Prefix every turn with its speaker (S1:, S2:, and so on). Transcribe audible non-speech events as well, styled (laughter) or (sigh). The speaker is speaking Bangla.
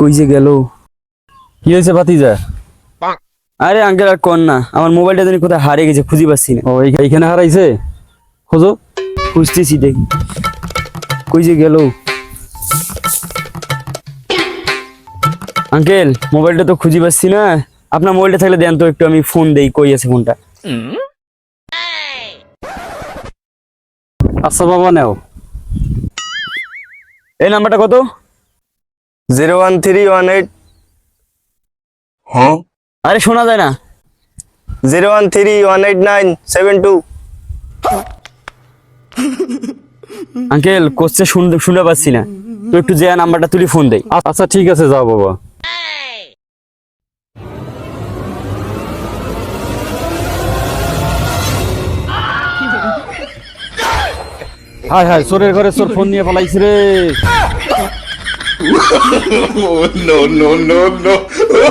S1: কই যে গেল।
S2: কি হয়েছে ভাতিজা?
S1: আরে আঙ্কেল আর কর না। আমার মোবাইলটা জানি কোথায় হারিয়ে গেছে খুঁজে পাচ্ছি না।
S2: ও এইখানে হারাইছে? খোঁজো।
S1: খুঁজতেছি দেখি। কই যে গেল। আঙ্কেল মোবাইলটা তো খুঁজে পাচ্ছি না। আপনার মোবাইলটা থাকলে দেন তো একটু আমি ফোন দেই কই আছে ফোনটা
S2: আচ্ছা বাবা নাও।
S1: এই নাম্বারটা কত?
S3: Zero one three one eight. হ্যাঁ।
S1: আরে শোনা যায় না।
S3: Zero one three one eight nine seven two.
S1: Uncle কোচে শুনতে শুনে পাচ্ছি না। তো একটু যে নাম্বারটা তুলি ফোন দেই।
S2: আচ্ছা ঠিক আছে যাও বাবা। হায় হায় চোরের ঘরে চোর ফোন নিয়ে পালাইছি রে। (laughs)